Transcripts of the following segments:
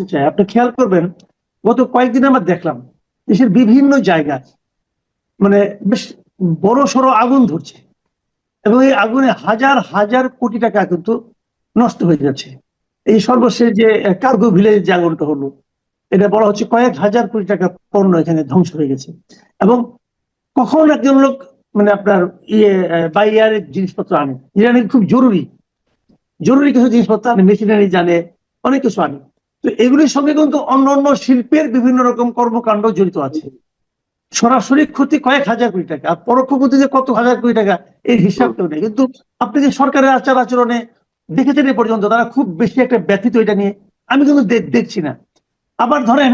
চাই আপনি খেয়াল করবেন, গত কয়েকদিন আমরা দেখলাম দেশের বিভিন্ন জায়গায় মানে বেশ বড় সড়ো আগুন ধরছে এবং এই আগুনে হাজার হাজার কোটি টাকা কিন্তু নষ্ট হয়ে যাচ্ছে। এই সর্বশেষ যে কার্গো ভিলেজ যে আগুনটা হলো, এটা বলা হচ্ছে কয়েক হাজার কোটি টাকা পণ্য এখানে ধ্বংস হয়ে গেছে এবং কখন একজন লোক মানে আপনার ইয়ে বাই ইয়ারের জিনিসপত্র আনে? নাকি খুব জরুরি। জরুরি কিছু জিনিসপত্র আনে মেশিনারি জানে, অনেক কিছু আনে। তো এগুলির সঙ্গে কিন্তু অন্য অন্য শিল্পের বিভিন্ন রকম কর্মকাণ্ড জড়িত আছে। সরাসরি ক্ষতি কয়েক হাজার কোটি টাকা, আর পরোক্ষ ক্ষতি যে কত হাজার কোটি টাকা এই হিসাব কেউ নেই। কিন্তু আপনি যে সরকারের আচার আচরণে দেখেছেন এ পর্যন্ত, তারা খুব বেশি একটা ব্যথিত এটা নিয়ে আমি কিন্তু দেখছি না। আবার ধরেন,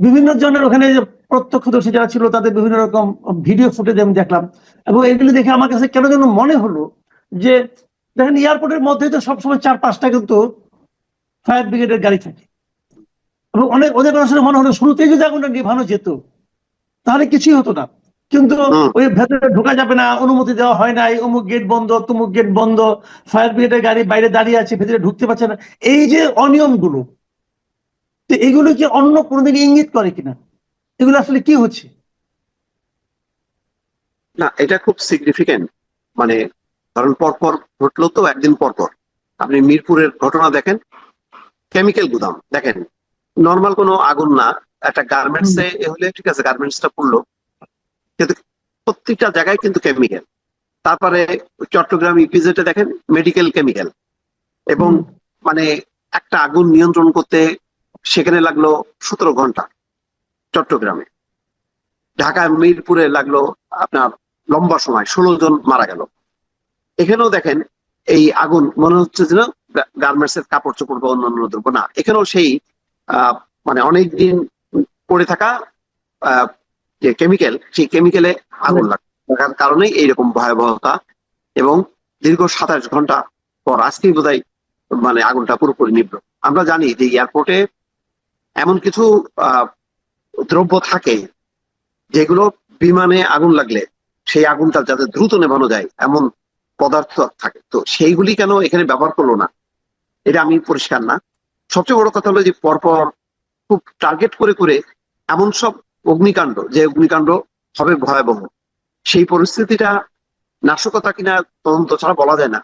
বিভিন্ন জনের ওখানে যে প্রত্যক্ষদর্শী যারা ছিল, তাদের বিভিন্ন রকম ভিডিও ফুটেজ আমি দেখলাম। এবং এগুলি দেখে আমার কাছে কেন যেন মনে হলো যে, দেখেন এয়ারপোর্টের মধ্যে তো সবসময় চার পাঁচটা কিন্তু ফায়ার ব্রিগেডের গাড়ি থাকে। এবং অনেক ওদের আসলে মনে হলো শুরুতেই যদি আগুনটা নিভানো যেত তাহলে কিছুই হতো না। কিন্তু ওই ভেতরে ঢোকা যাবে না অনুমতি দেওয়া হয় নাই অমুক গেট বন্ধ তমুক গেট বন্ধ ফায়ার ব্রিগেডের গাড়ি বাইরে দাঁড়িয়ে আছে ভেতরে ঢুকতে পারছে না। এই যে অনিয়মগুলো তো এগুলো কি অন্য কোনো দিকে ইঙ্গিত করে কিনা? এগুলো আসলে কি হচ্ছে? না এটা খুব সিগনিফিকেন্ট মানে কারণ পরপর ঘটলো তো একদিন পরপর। আপনি মিরপুরের ঘটনা দেখেন কেমিক্যাল গুদাম। দেখেন নর্মাল কোনো আগুন না একটা গার্মেন্টস এ হলে ঠিক আছে গার্মেন্টসটা পড়ল। কিন্তু প্রত্যেকটা জায়গায় কিন্তু কেমিক্যাল তারপরে চট্টগ্রাম ইপিজেটে দেখেন মেডিকেল কেমিক্যাল এবং মানে একটা আগুন নিয়ন্ত্রণ করতে সেখানে লাগল সতেরো ঘণ্টা চট্টগ্রামে। ঢাকা মিরপুরে লাগল আপনার লম্বা সময় ষোলো জন মারা গেল। এখানেও দেখেন এই আগুন মনে হচ্ছে যেন গার্মেন্টস এর কাপড় চোপড় বা অন্যান্য দ্রব্য না। এখানেও সেই মানে অনেক দিন পড়ে থাকা যে কেমিক্যাল, সেই কেমিক্যালে আগুন লাগার কারণেই এইরকম ভয়াবহতা এবং দীর্ঘ সাতাশ ঘণ্টা পর আজকেই বোধহয় মানে আগুনটা পুরোপুরি নিবল আমরা জানি যে এয়ারপোর্টে এমন কিছু দ্রব্য থাকে যেগুলো বিমানে আগুন লাগলে সেই আগুনটা যাতে দ্রুত নেভানো যায়, এমন পদার্থ থাকে। তো সেইগুলি কেন এখানে ব্যবহার করল না? এটা আমি পরিষ্কার না। সবচেয়ে বড় কথা হলো যে পরপর খুব টার্গেট করে করে এমন সব অগ্নিকাণ্ড, যে অগ্নিকাণ্ড হবে ভয়াবহ, সেই পরিস্থিতিটা নাশকতা কিনা তদন্ত ছাড়া বলা যায় না।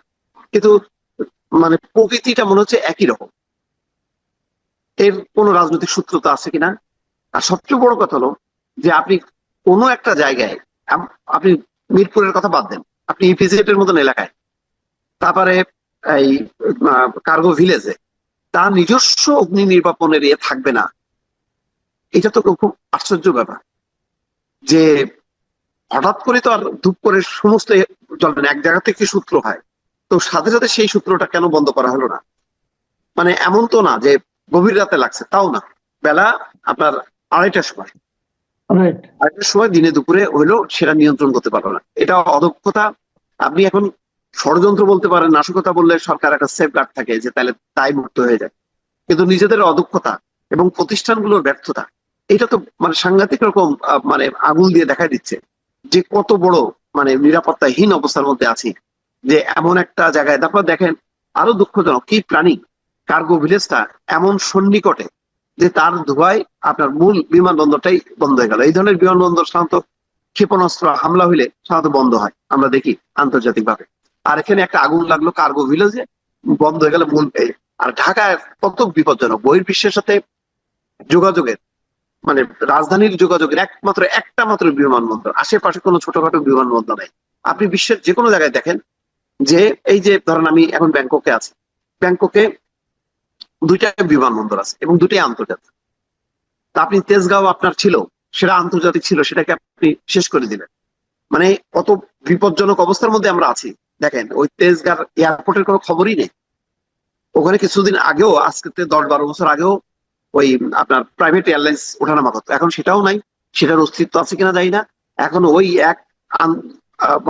কিন্তু মানে প্রকৃতিটা মনে হচ্ছে একই রকম। এর কোনো রাজনৈতিক সূত্রতা আছে কিনা? আর সবচেয়ে বড় কথা হলো যে আপনি কোনো একটা জায়গায় আপনি মিরপুরের কথা বাদ দেন, আপনি ইপিজেটের মতন এলাকায়, তারপরে এই কার্গো ভিলেজে তার নিজস্ব অগ্নি নির্বাপনের ইয়ে থাকবে না। এটা তো খুব আশ্চর্য ব্যাপার। যে হঠাৎ করে তো আর ধূপ করে সমস্ত চলবে না এক জায়গা থেকে সূত্র হয়। তো সাথে সাথে সেই সূত্রটা কেন বন্ধ করা হলো না? মানে এমন তো না যে গভীর রাতে লাগছে তাও না। বেলা আপনার আড়াইটার সময়। আড়াইটার সময় দিনে দুপুরে হইল সেটা নিয়ন্ত্রণ করতে পারল না। এটা অদক্ষতা আপনি এখন ষড়যন্ত্র বলতে পারেন, নাশকতা বললে সরকার একটা সেফ গার্ড থাকে যে তাহলে তাই মুক্ত হয়ে যায়। কিন্তু নিজেদের অদক্ষতা এবং প্রতিষ্ঠানগুলোর ব্যর্থতা, এটা তো মানে সাংঘাতিক রকম মানে আগুন দিয়ে দেখা দিচ্ছে যে কত বড় মানে নিরাপত্তাহীন অবস্থার মধ্যে আছি। যে এমন একটা জায়গায়, তারপর দেখেন আরও দুঃখজনক, কি প্রাণী কার্গো ভিলেজটা এমন সন্নিকটে যে তার ধোয়ায় আপনার মূল বিমানবন্দরটাই বন্ধ হয়ে গেল। এই ধরনের বিমানবন্দর সাধারণত ক্ষেপণাস্ত্র হামলা হইলে সাধারণত বন্ধ হয়। আমরা দেখি আন্তর্জাতিক ভাবে আর এখানে একটা আগুন লাগল কার্গো ভিলেজে, বন্ধ হয়ে গেল মূল আর ঢাকায় কত বিপজ্জনক, বহির্বিশ্বের সাথে যোগাযোগের মানে রাজধানীর যোগাযোগের একমাত্র, একটা মাত্র বিমানবন্দর, আশেপাশে কোনো ছোটখাটো বিমানবন্দর নেই। আপনি বিশ্বের যে কোনো জায়গায় দেখেন যে, এই যে ধরেন আমি এখন ব্যাংককে আছি, ব্যাংককে দুইটা বিমানবন্দর আছে এবং দুটাই আন্তর্জাতিক। তা আপনি তেজগাঁও আপনার ছিল, সেটা আন্তর্জাতিক ছিল, সেটাকে আপনি শেষ করে দিলেন। মানে কত বিপজ্জনক অবস্থার মধ্যে আমরা আছি। দেখেন, ওই তেজগার এয়ারপোর্টের কোনো খবরই নেই। ওখানে কিছুদিন আগেও, আজকে দশ বারো বছর আগেও ওই আপনার প্রাইভেট এয়ারলাইন্স ওঠানামা করতো। এখন সেটাও নাই, সেটার অস্তিত্ব আছে কিনা জানি না। এখন ওই এক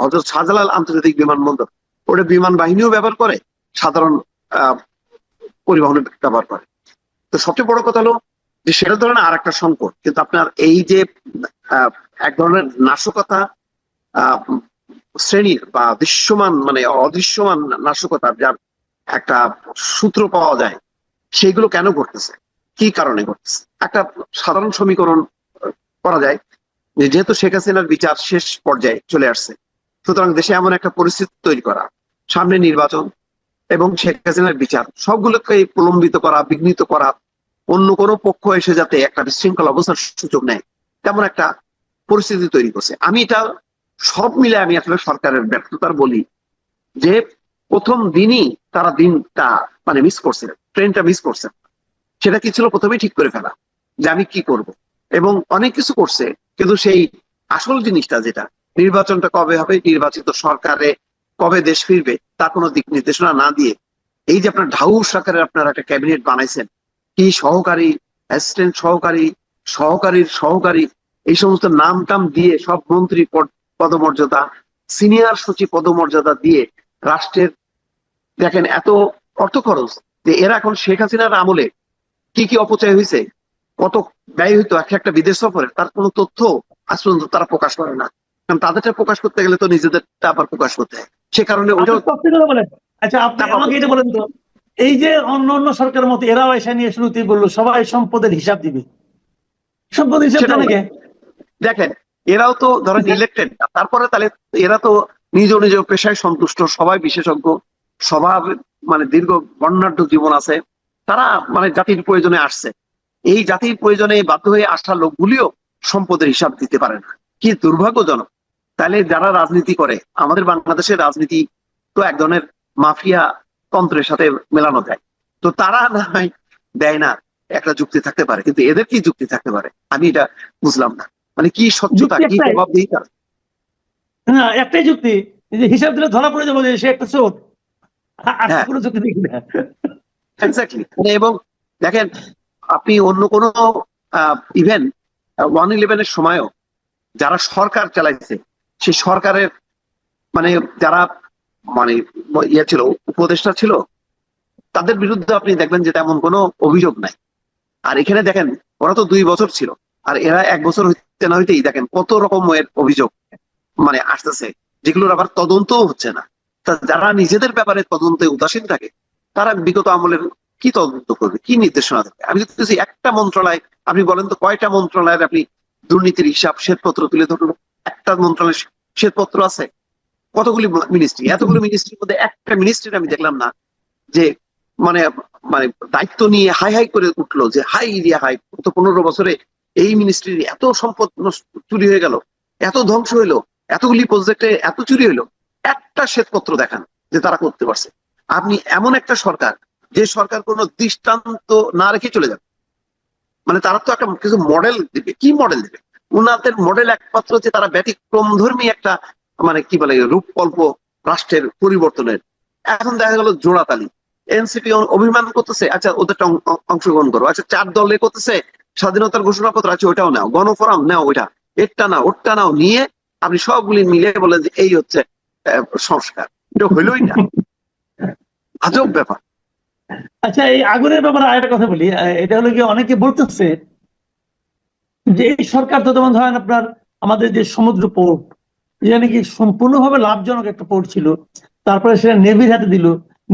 হযরত শাহজালাল আন্তর্জাতিক বিমানবন্দর, ওটা বিমান বাহিনীও ব্যবহার করে, সাধারণ পরিবহনে ব্যবহার করে। তো সবচেয়ে বড় কথা হলো যে সেটা ধরেন আর একটা সংকট। কিন্তু আপনার এই যে এক ধরনের নাশকতা শ্রেণির বা দৃশ্যমান মানে অদৃশ্যমান নাশকতা যার একটা সূত্র পাওয়া যায়, সেইগুলো কেন ঘটতেছে? কি কারণে ঘটতেছে? একটা সাধারণ সমীকরণ করা যায় যেহেতু শেখ হাসিনার বিচার শেষ পর্যায়ে চলে আসছে, সুতরাং দেশে এমন একটা পরিস্থিতি তৈরি করা, সামনে নির্বাচন এবং শেখ হাসিনার বিচার সবগুলোকে প্রলম্বিত করা, বিঘ্নিত করা, অন্য কোনো পক্ষ এসে যাতে একটা বিশৃঙ্খল অবস্থার সুযোগ নেয়, তেমন একটা পরিস্থিতি তৈরি করছে। আমি এটা সব মিলে আমি আসলে সরকারের ব্যর্থতার বলি যে প্রথম দিনই তারা দিনটা মানে মিস করছে ট্রেনটা মিস করছে। সেটা কি ছিল? প্রথমেই ঠিক করে ফেলা যে আমি কি করব। এবং অনেক কিছু করছে, কিন্তু সেই আসল জিনিসটা যেটা, নির্বাচনটা কবে হবে, নির্বাচিত সরকারে কবে দেশ ফিরবে, তার কোনো দিক নির্দেশনা না দিয়ে এই যে আপনার ঢাউস আকারের আপনার একটা ক্যাবিনেট বানাইছেন, কি সহকারী অ্যাসিস্ট্যান্ট সহকারী, সহকারীর সহকারী, এই সমস্ত নাম টাম দিয়ে সব মন্ত্রী পদমর্যাদা সিনিয়র সচিব পদমর্যাদা দিয়ে রাষ্ট্রের দেখেন এত অর্থ খরচ যে এরা এখন শেখ হাসিনার আমলে কি কি অপচয় হয়েছে কত ব্যয় হইতো এক একটা বিদেশ সফরে তার কোনো তথ্য আজ পর্যন্ত তারা প্রকাশ করে না। কারণ তাদেরটা প্রকাশ করতে গেলে তো নিজেদেরটা আবার প্রকাশ করতে হয়। সে কারণে ওটাও আচ্ছা আপনি আমাকে এটা বলেন তো এই যে অন্য অন্য সরকারের মতো এরাও এসে নিয়ে শুরুতেই বলল সবাই সম্পদের হিসাব দিবে। সম্পদের হিসাব দেখেন এরাও তো ধরেন ইলেক্টেড তারপরে তাহলে এরা তো নিজ নিজ পেশায় সন্তুষ্ট সবাই বিশেষজ্ঞ স্বভাব মানে দীর্ঘ বর্ণাঢ্য জীবন আছে। তারা মানে জাতির প্রয়োজনে আসছে। এই জাতির প্রয়োজনে বাধ্য হয়ে আসা লোকগুলিও সম্পদের হিসাব দিতে পারে না। কি দুর্ভাগ্যজনক। তাহলে যারা রাজনীতি করে আমাদের বাংলাদেশের রাজনীতি তো এক ধরনের মাফিয়া তন্ত্রের সাথে মেলানো যায়। তো তারা না দেয় না একটা যুক্তি থাকতে পারে। কিন্তু এদের কি যুক্তি থাকতে পারে? আমি এটা বুঝলাম না। মানে কি স্বচ্ছতা কি। জবাবদিহিতা? না একটাই যুক্তি যে হিসাব দিলে ধরা পড়ে যাব যে সে একটা চোর। হ্যাঁ। কোনো যুক্তি দেখি না। এক্স্যাক্টলি এবং দেখেন আপনি অন্য কোনো ইভেন ওয়ান ইলেভেনের সময়ও যারা সরকার চালাইছে সেই সরকারের মানে যারা মানে ইয়ে ছিল উপদেষ্টা ছিল তাদের বিরুদ্ধে আপনি দেখবেন যে তেমন কোনো অভিযোগ নাই। আর এখানে দেখেন ওরা তো দুই বছর ছিল। আর এরা এক বছর হইতে না হইতেই দেখেন কত রকমের অভিযোগ মানে আসতেছে, যেগুলোর আবার তদন্তও হচ্ছে না। তা যারা নিজেদের ব্যাপারে তদন্তে উদাসীন থাকে, তারা বিগত আমলের কি তদন্ত করবে, কি নির্দেশনা দেবে? আমি দেখতেছি একটা মন্ত্রণালয়, আপনি বলেন তো কয়টা মন্ত্রণালয়ের আপনি দুর্নীতির হিসাব শ্বেতপত্র তুলে ধরুন, একটা মন্ত্রণালয়ের শ্বেতপত্র আছে। কতগুলি মিনিস্ট্রি এতগুলো মিনিস্ট্রির মধ্যে একটা মিনিস্ট্রির আমি দেখলাম না, যে মানে মানে দায়িত্ব নিয়ে হাই হাই করে উঠল যে হাই রিয়া হাই, গত পনেরো বছরে এই মিনিস্ট্রির এত সম্পদ চুরি হয়ে গেল, এত ধ্বংস হইল, এতগুলি প্রজেক্টে এত চুরি হইল, একটা শ্বেতপত্র দেখান যে তারা করতে পারছে। আপনি এমন একটা সরকার, যে সরকার কোনো দৃষ্টান্ত না রেখে চলে যাবে। মানে তারা তো একটা কিছু মডেল দিবে। কি মডেল দিবে? উনাদের মডেল একমাত্র যে তারা ব্যতিক্রম ধর্মী একটা মানে কি বলে, রূপকল্প রাষ্ট্রের পরিবর্তনের। এখন দেখা গেল জোড়াতালি। এনসিপি অভিমান করতেছে আচ্ছা ওদেরটা অংশগ্রহণ করো। আচ্ছা চার দলে করতেছে স্বাধীনতার ঘোষণাপত্র আছে ওটাও নাও। গণফোরাম, নাও ওইটা। এরটা নাও, ওরটা নাও, নিয়ে আপনি সবগুলি মিলে বলেন যে এই হচ্ছে সংস্কার। এটা হইলই না। আজব ব্যাপার। আচ্ছা এই আগুনের ব্যাপারে আরেকটা কথা বলি। এটা হলো কি অনেকে বলতেছে যে এই সরকার তো যেমন ধরেন আপনার আমাদের যে সমুদ্র পোর্ট যেটা নাকি সম্পূর্ণভাবে লাভজনক একটা পোর্ট ছিল, তারপরে সেটা নেভির হাতে দিল।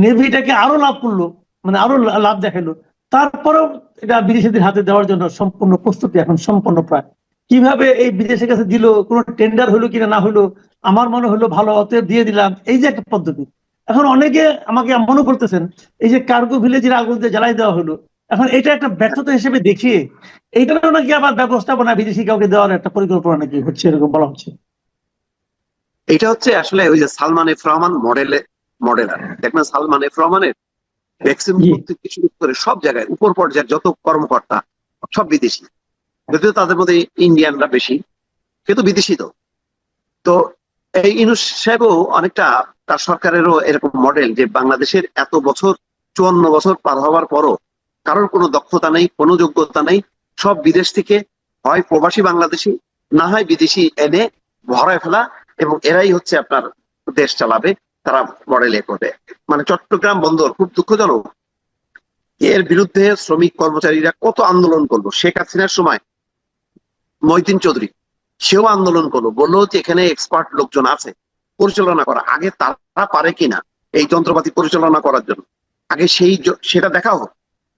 নেভিটাকে আরও লাভ করল মানে আরও লাভ দেখাল। তারপরেও এটা বিদেশিদের হাতে দেওয়ার জন্য সম্পূর্ণ প্রস্তুতি এখন সম্পন্ন প্রায়। কীভাবে এই বিদেশের কাছে দিল, কোনো টেন্ডার হলো কিনা না হলো, আমার মনে হলো ভালো, অতএব দিয়ে দিলাম, এই যে একটা পদ্ধতি। এখন অনেকে আমাকে মনে করতেছেন এই যে কার্গো ভিলেজের আগুন দিয়ে জ্বালাই দেওয়া হলো, এখন এটা একটা ব্যর্থতা হিসেবে দেখিয়ে এইটারও নাকি আবার ব্যবস্থাপনা বিদেশি কাউকে দেওয়ার একটা পরিকল্পনা নাকি হচ্ছে, এরকম বলা হচ্ছে? এটা হচ্ছে আসলে ওই যে সালমান এফ রহমান মডেলে মডেলার দেখবেন সালমান এফ রহমানের জি। থেকে শুরু করে সব জায়গায় উপর পর্যায়ের যত কর্মকর্তা সব বিদেশি। যদিও তাদের মধ্যে ইন্ডিয়ানরা বেশি কিন্তু বিদেশি তো। তো এই ইনুস সাহেবও অনেকটা তার সরকারেরও এরকম মডেল যে বাংলাদেশের এত বছর চুয়ান্ন বছর পার হওয়ার পরও কারোর কোনো দক্ষতা নেই কোনো যোগ্যতা নেই সব বিদেশ থেকে হয় প্রবাসী বাংলাদেশি না হয় বিদেশি এনে ভরায় ফেলা এবং এরাই হচ্ছে আপনার দেশ চালাবে। তারা মডেল করবে। মানে চট্টগ্রাম বন্দর খুব দুঃখজনক। এর বিরুদ্ধে শ্রমিক কর্মচারীরা কত আন্দোলন করল? শেখ হাসিনার সময় মহিদিন চৌধুরী, সেও আন্দোলন করল। বলল যে এখানে এক্সপার্ট লোকজন আছে, পরিচালনা করা। আগে তারা পারে কিনা এই যন্ত্রপাতি পরিচালনা করার জন্য? আগে সেই সেটা দেখা হোক।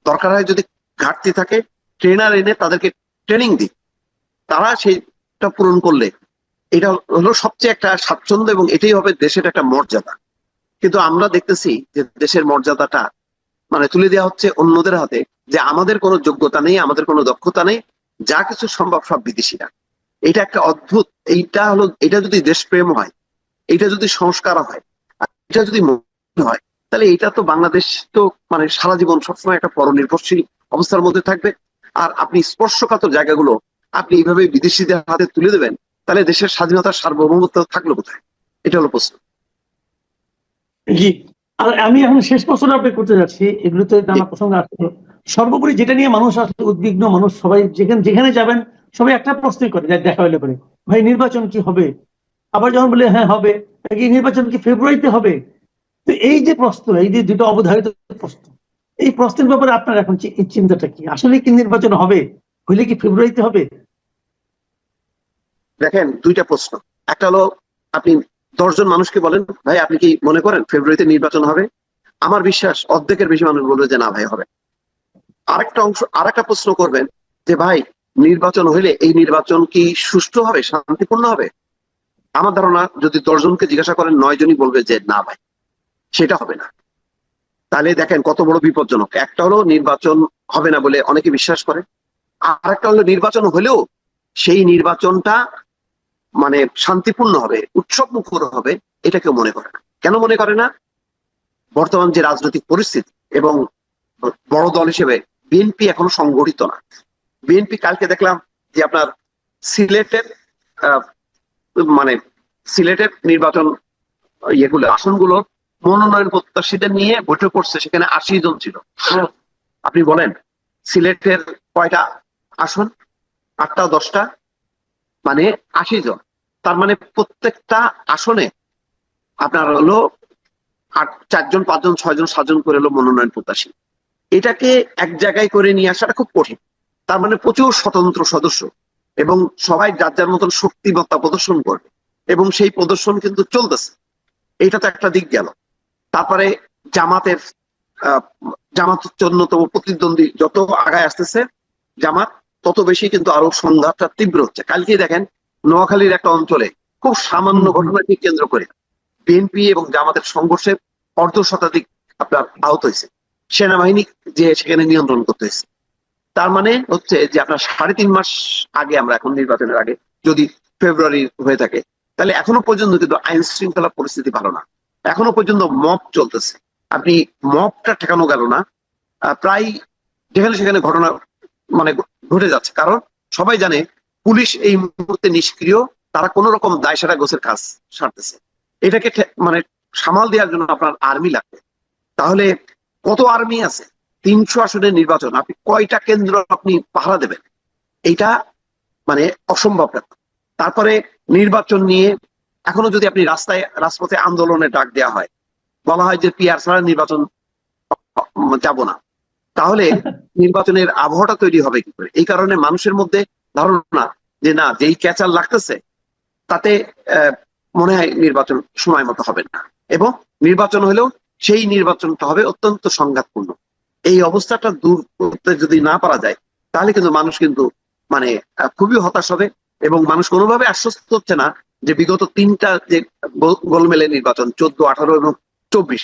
দরকার হয় যদি ঘাটতি থাকে ট্রেনার এনে তাদেরকে ট্রেনিং দিই তারা সেইটা পূরণ করলে এটা হলো সবচেয়ে একটা স্বাচ্ছন্দ্য এবং এটাই হবে দেশের একটা মর্যাদা। কিন্তু আমরা দেখতেছি যে দেশের মর্যাদাটা মানে তুলে দেওয়া হচ্ছে অন্যদের হাতে যে আমাদের কোনো যোগ্যতা নেই, আমাদের কোনো দক্ষতা নেই, যা কিছু সম্ভব সব বিদেশিরা। এটা একটা অদ্ভুত, এইটা হলো, এটা যদি দেশপ্রেম হয়, এটা যদি সংস্কার হয় এটা যদি হয়, তাহলে এটা তো বাংলাদেশ তো মানে সারা জীবন সবসময় একটা পরনির্ভরশীল অবস্থার মধ্যে থাকবে। আর আপনি স্পর্শকাতর জায়গাগুলো আপনি এইভাবে বিদেশিদের হাতে তুলে দেবেন তাহলে দেশের স্বাধীনতার সার্বভৌমত্ব থাকল কোথায়? এটা হলো প্রশ্ন। জি। আর আমি এখন শেষ প্রশ্নটা আপনি করতে যাচ্ছি। এগুলোতে নানা প্রসঙ্গ আসছে সর্বোপরি যেটা নিয়ে মানুষ আসলে উদ্বিগ্ন মানুষ সবাই যেখানে যেখানে যাবেন সবাই একটা প্রশ্নই করে যা দেখা হলে করে ভাই নির্বাচন কি হবে? আবার যখন বলে হ্যাঁ হবে। এই নির্বাচন কি ফেব্রুয়ারিতে হবে? তো এই যে প্রশ্ন এই যে দুটো অবধারিত প্রশ্ন এই প্রশ্নের ব্যাপারে আপনার এখন চিন্তাটা কি? আসলে কি নির্বাচন হবে? হইলে কি ফেব্রুয়ারিতে হবে? দেখেন, দুইটা প্রশ্ন। একটা হলো, আপনি দশজন মানুষকে বলেন, ভাই, আপনি কি মনে করেন ফেব্রুয়ারিতে নির্বাচন হবে? আমার বিশ্বাস, অর্ধেকের বেশি মানুষ বলবে যে, না ভাই, হবে। আরেকটা অংশ, আরেকটা প্রশ্ন করবেন যে, ভাই, নির্বাচন হইলে এই নির্বাচন কি সুষ্ঠু হবে, শান্তিপূর্ণ হবে? আমার ধারণা, যদি দশজনকে জিজ্ঞাসা করেন, নয় জনই বলবে যে, না ভাই, সেটা হবে না। তাহলে দেখেন, কত বড় বিপজ্জনক। একটা হলো, নির্বাচন হবে না বলে অনেকে বিশ্বাস করে। আর একটা হলো, নির্বাচন হলেও সেই নির্বাচনটা মানে শান্তিপূর্ণ হবে, উৎসব মুখর হবে, এটা কেউ মনে করে না। কেন মনে করে না? বর্তমান যে রাজনৈতিক পরিস্থিতি এবং বড় দল হিসেবে বিএনপি এখনও সংগঠিত না। বিএনপি কালকে দেখলাম যে আপনার সিলেটের মানে সিলেটের নির্বাচন ইয়েগুলো, আসনগুলো মনোনয়ন প্রত্যাশীদের নিয়ে বৈঠক করছে, সেখানে আশি জন ছিল। আপনি বলেন, সিলেটের কয়টা আসন? আটটা, দশটা? মানে আশি জন। তার মানে প্রত্যেকটা আসনে আপনার হলো আট চারজন পাঁচজন ছয়জন সাতজন করে হলো মনোনয়ন প্রত্যাশী। এটাকে এক জায়গায় করে নিয়ে আসাটা খুব কঠিন। তার মানে প্রচুর স্বতন্ত্র সদস্য এবং সবাই যার যার মতন শক্তিমত্তা প্রদর্শন করবে এবং সেই প্রদর্শন কিন্তু চলতেছে। এটা তো একটা দিক গেল। তারপরে জামাতের আহ, জামাত হচ্ছে অন্যতম প্রতিদ্বন্দ্বী যত আগায় আসতেছে জামাত তত বেশি কিন্তু আরও সংঘাতটা তীব্র হচ্ছে। কালকে দেখেন নোয়াখালীর একটা অঞ্চলে খুব সামান্য ঘটনাকে কেন্দ্র করে বিএনপি এবং জামাতের সংঘর্ষে অর্ধ শতাধিক আপনার আহত হয়েছে। সেনাবাহিনী যে সেখানে নিয়ন্ত্রণ করতে হয়েছে। তার মানে হচ্ছে যে আপনার সাড়ে তিন মাস আগে আমরা এখন নির্বাচনের আগে যদি ফেব্রুয়ারি হয়ে থাকে তাহলে এখনও পর্যন্ত কিন্তু আইন শৃঙ্খলা পরিস্থিতি ভালো না। এখনও পর্যন্ত মব চলতেছে। আপনি মবটা ঠেকানো গেল না। প্রায় যেখানে সেখানে ঘটনা মানে ঘটে যাচ্ছে। কারণ সবাই জানে পুলিশ এই মুহূর্তে নিষ্ক্রিয়, তারা কোন রকম দায়সারা গোছের কাজ সারতেছে। এটাকে মানে সামাল দেওয়ার জন্য আপনার আর্মি লাগবে। তাহলে কত আর্মি আছে? তিনশো আসনের নির্বাচন। আপনি কয়টা কেন্দ্র আপনি পাহারা দেবেন? এইটা মানে অসম্ভব ব্যাপার। তারপরে নির্বাচন নিয়ে এখনও যদি আপনি রাস্তায়, রাজপথে আন্দোলনের ডাক দেওয়া হয়, বলা হয় যে পিআর ছাড়া নির্বাচন, যাব না। তাহলে নির্বাচনের আবহাওয়াটা তৈরি হবে কি করে? এই কারণে মানুষের মধ্যে ধারণা যে না যেই ক্যাচার লাগতেছে তাতে মনে হয় নির্বাচন সময় মতো হবে না। এবং নির্বাচন হলেও সেই নির্বাচনটা হবে অত্যন্ত সংঘাতপূর্ণ। এই অবস্থাটা দূর করতে যদি না পারা যায় তাহলে কিন্তু মানুষ কিন্তু মানে খুবই হতাশ হবে এবং মানুষ কোনোভাবে আশ্বস্ত হচ্ছে না যে বিগত তিনটা যে গোল- গোলমেলে নির্বাচন চোদ্দ আঠারো এবং চব্বিশ